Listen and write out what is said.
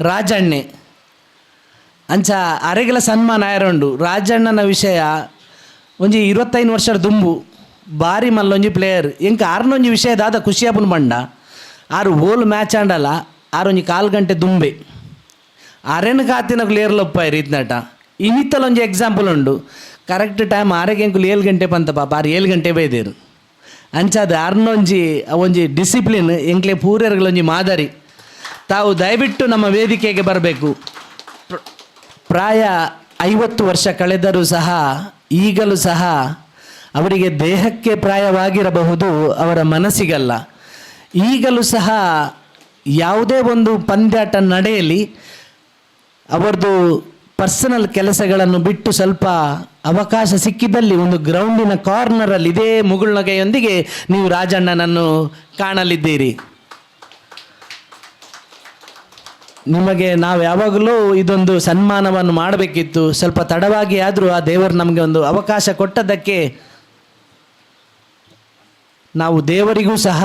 ರಾಜಣ್ಣೆ. ಅಂಚ ಅರೆಗೆಲ ಸನ್ಮಾನ ಆಯರುಂಡು. ರಾಜಣ್ಣನ ವಿಷಯ ಒಂಜಿ ಇರುವತ್ತೈದು ವರ್ಷದ ದುಂಬು ಬಾರಿ ಮಲ್ಲೊಂಜಿ ಪ್ಲೇಯರ್ ಎಂಕ ಆರ್ನೊಂಜಿ ವಿಷಯ ದಾದ ಖುಷಿಯಾಪುನ ಬಂಡ. ಆರು ಓಲ್ ಮ್ಯಾಚ್ ಆಂಡಲ್ಲ ಆರೊಂಜಿ ಕಾಲು ಗಂಟೆ ದುಂಬೆ. ಅರೆನ ಕಾತಿನ ಕ್ಲಿಯರ್ಲೊಪ್ಪ ರೀತಿನಟ ಇನ್ನಿತ್ತಲೊಂಜಿ ಎಕ್ಸಾಂಪಲ್ ಉಂಡು. ಕರೆಕ್ಟ್ ಟೈಮ್ ಆರೆಗೆಂಕು ಏಳು ಗಂಟೆ ಪಂತ ಪಾಪ ಆರು ಏಳು ಗಂಟೆ ಬೈದೇರು. ಅಂಚಾದ ಅರ್ನೊಂಜಿ ಒಂಜಿ ಡಿಸಿಪ್ಲಿನ್ ಎಂಕ್ಲೆ ಪೂರ್ಯರ್ಗಳೊಂಜಿ ಮಾದರಿ. ತಾವು ದಯವಿಟ್ಟು ನಮ್ಮ ವೇದಿಕೆಗೆ ಬರಬೇಕು. ಪ್ರಾಯ ಐವತ್ತು ವರ್ಷ ಕಳೆದರೂ ಸಹ, ಈಗಲೂ ಸಹ ಅವರಿಗೆ ದೇಹಕ್ಕೆ ಪ್ರಾಯವಾಗಿರಬಹುದು, ಅವರ ಮನಸ್ಸಿಗಲ್ಲ. ಈಗಲೂ ಸಹ ಯಾವುದೇ ಒಂದು ಪಂದ್ಯಾಟ ನಡೆಯಲಿ, ಅವರದು ಪರ್ಸನಲ್ ಕೆಲಸಗಳನ್ನು ಬಿಟ್ಟು ಸ್ವಲ್ಪ ಅವಕಾಶ ಸಿಕ್ಕಿದಲ್ಲಿ ಒಂದು ಗ್ರೌಂಡಿನ ಕಾರ್ನರಲ್ಲಿ ಇದೇ ಮುಗುಳ್ನಗೆಯೊಂದಿಗೆ ನೀವು ರಾಜಣ್ಣನನ್ನು ಕಾಣಲಿದ್ದೀರಿ. ನಿಮಗೆ ನಾವು ಯಾವಾಗಲೂ ಇದೊಂದು ಸನ್ಮಾನವನ್ನು ಮಾಡಬೇಕಿತ್ತು. ಸ್ವಲ್ಪ ತಡವಾಗಿ ಆದರೂ ಆ ದೇವರು ನಮಗೆ ಒಂದು ಅವಕಾಶ ಕೊಟ್ಟದ್ದಕ್ಕೆ ನಾವು ದೇವರಿಗೂ ಸಹ